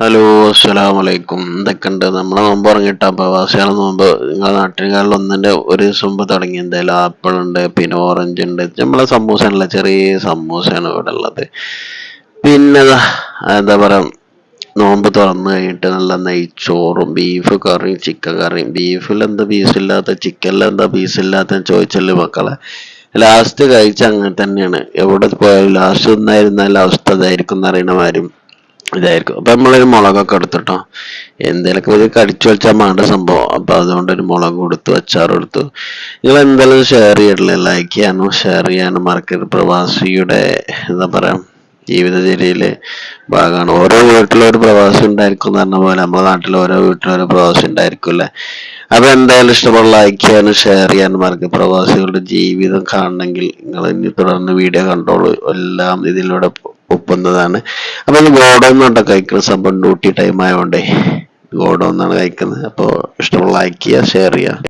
Hello അസ്സലാം വലൈക്കും എന്തൊക്കെയുണ്ട് നമ്മളെ മുമ്പ് ഇറങ്ങിയിട്ടാ പ്രവാസികളെ മുമ്പ് നിങ്ങളെ നാട്ടിലുകളിൽ ഒന്നിന്റെ ഒരു ദിവസം മുമ്പ് തുടങ്ങി. എന്തായാലും ആപ്പിൾ ഉണ്ട് പിന്നെ ഓറഞ്ച് ഉണ്ട്. നമ്മളെ സമൂസ ചെറിയ സമൂസയാണ് ഇവിടെ ഉള്ളത്. പിന്നെ എന്താ പറയാ നോമ്പ് തുറന്നു കഴിഞ്ഞിട്ട് നല്ല നെയ്ച്ചോറും ബീഫ് കറിയും ചിക്കൻ കറിയും. ബീഫിൽ എന്താ പീസില്ലാത്ത ചിക്കനിൽ എന്താ പീസില്ലാത്ത ചോദിച്ചല്ലേ മക്കളെ? ലാസ്റ്റ് കഴിച്ച അങ്ങനെ തന്നെയാണ്. എവിടെ പോയാലും ലാസ്റ്റ് ഒന്നായിരുന്നാലും അവസ്ഥ ഇതായിരിക്കും എന്നറിയണമാരും ഇതായിരിക്കും. അപ്പൊ നമ്മളൊരു മുളകൊക്കെ എടുത്തിട്ടോ. എന്തെങ്കിലുമൊക്കെ ഒരു കടിച്ചു വെച്ചാൽ മാണ്ട സംഭവം. അപ്പൊ അതുകൊണ്ട് ഒരു മുളക് കൊടുത്തു അച്ചാർ എടുത്തു. നിങ്ങൾ എന്തായാലും ഷെയർ ചെയ്യണല്ലേ ലൈക്ക് ചെയ്യാനും ഷെയർ ചെയ്യാനും മറക്കരുത്. പ്രവാസിയുടെ എന്താ പറയാ ജീവിതചര്യയിലെ ഭാഗമാണ്. ഓരോ വീട്ടിലും ഒരു പ്രവാസി ഉണ്ടായിരിക്കും എന്ന് പറഞ്ഞ പോലെ. നമ്മുടെ നാട്ടിൽ ഓരോ വീട്ടിലും ഓരോ പ്രവാസി ഉണ്ടായിരിക്കും അല്ലേ? അപ്പൊ എന്തായാലും ഇഷ്ടമുള്ള ലൈക്ക് ചെയ്യാനും ഷെയർ ചെയ്യാനും മറക്ക് പ്രവാസികളുടെ ജീവിതം കാണണമെങ്കിൽ നിങ്ങൾ ഇനി തുടർന്ന് വീഡിയോ കണ്ടോളൂ. എല്ലാം ഇതിലൂടെ ഒപ്പുന്നതാണ് അപ്പൊ ഇത് ഗോഡൗന്നുണ്ടോ കഴിക്കുന്ന സംഭവം ഡ്യൂട്ടി ടൈം ആയതുകൊണ്ടേ ഗോഡൗന്നാണ് കഴിക്കുന്നത്. അപ്പോൾ ഇഷ്ടമുള്ള ലൈക്ക് ചെയ്യുക ഷെയർ ചെയ്യുക.